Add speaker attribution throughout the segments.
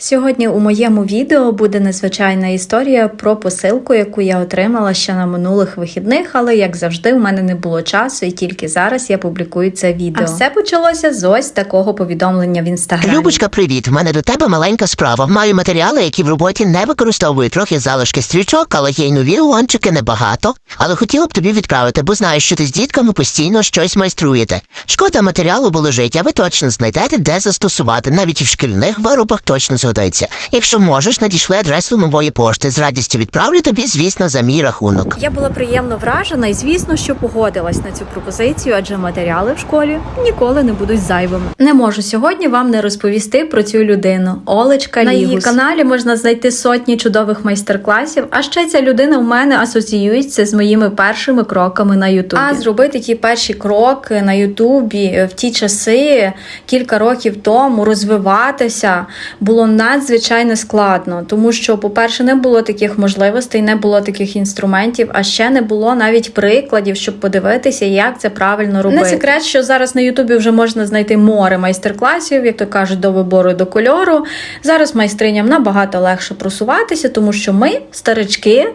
Speaker 1: Сьогодні у моєму відео буде незвичайна історія про посилку, яку я отримала ще на минулих вихідних, але як завжди, у мене не було часу, і тільки зараз я публікую це відео. А все почалося з ось такого повідомлення в інстаграмі.
Speaker 2: Любочка, привіт. В мене до тебе маленька справа. Маю матеріали, які в роботі не використовую трохи залишки стрічок, але є й нові уончики небагато. Але хотіла б тобі відправити, бо знаю, що ти з дітками постійно щось майструєте. Шкода матеріалу бо лежить, а ви точно знайдете, де застосувати. Навіть і в шкільних виробах точно згодиться. Якщо можеш, надійшли адресу нової пошти. З радістю відправлю тобі, звісно, за мій рахунок.
Speaker 1: Я була приємно вражена і, звісно, що погодилась на цю пропозицію, адже матеріали в школі ніколи не будуть зайвими. Не можу сьогодні вам не розповісти про цю людину. Олечка
Speaker 3: На
Speaker 1: Лігус.
Speaker 3: її
Speaker 1: каналі можна знайти сотні чудових майстер-класів. А ще ця людина в мене асоціюється з моїми першими кроками на Ютубі. А зробити ті перші кроки на Ютубі в ті часи, кілька років тому, розвиватися було надзвичайно складно, тому що, по-перше, не було таких можливостей, не було таких інструментів, а ще не було навіть прикладів, щоб подивитися, як це правильно робити. Не секрет, що зараз на Ютубі вже можна знайти море майстер-класів, як то кажуть, до вибору до кольору. Зараз майстриням набагато легше просуватися, тому що ми, старички,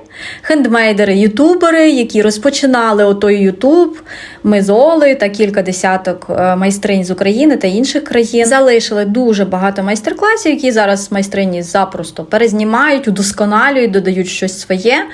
Speaker 1: хендмейдери, ютубери, які розпочинали отой Ютуб, ми з Олею та кілька десяток е, майстринь з України та інших країн залишили дуже багато майстер-класів, які зараз майстрині запросто перезнімають, удосконалюють, додають щось своє,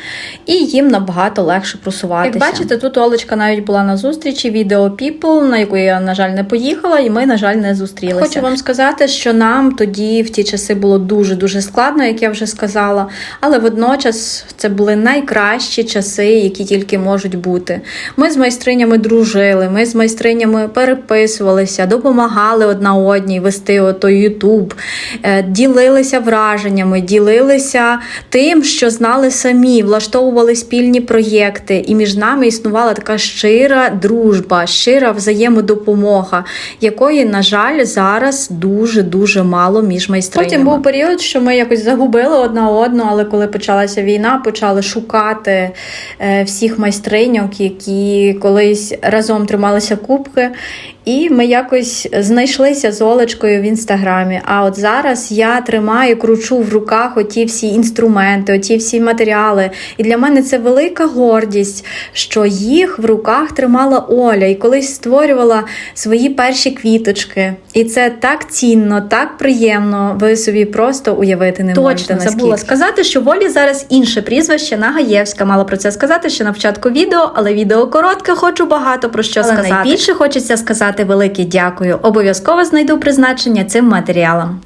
Speaker 1: і їм набагато легше просуватися. Як бачите, тут Олечка навіть була на зустрічі відео People, на яку я, на жаль, не поїхала, і ми, на жаль, не зустрілися. Хочу вам сказати, що нам тоді в ті часи було дуже дуже складно, як я вже сказала. Але водночас це були найкращі часи, які тільки можуть бути. Ми з майстринями дружили, ми з майстринями переписувалися, допомагали одна одній вести отой Ютуб, е, ділилися враженнями, ділилися тим, що знали самі, влаштовували спільні проєкти, і між нами існувала така щира дружба, щира взаємодопомога, якої, на жаль, зараз дуже дуже мало між майстринями. Потім був період, що ми якось загубили одна одну, але коли почалася війна, почали шукати е, всіх майстриньок, які колись разом трималися кубки. І ми якось знайшлися з Олечкою в інстаграмі. А от зараз я тримаю, кручу в руках оті всі інструменти, оті всі матеріали. І для мене це велика гордість, що їх в руках тримала Оля і колись створювала свої перші квіточки. І це так цінно, так приємно. Ви собі просто уявити не можете.
Speaker 3: Точно, забула сказати, що в Олі зараз інше прізвище Нагаєвська. Мала про це сказати ще на початку відео, але відео коротке, хочу багато про що
Speaker 1: Але
Speaker 3: сказати.
Speaker 1: найбільше хочеться сказати велике дякую. Обов'язково знайду призначення цим матеріалам.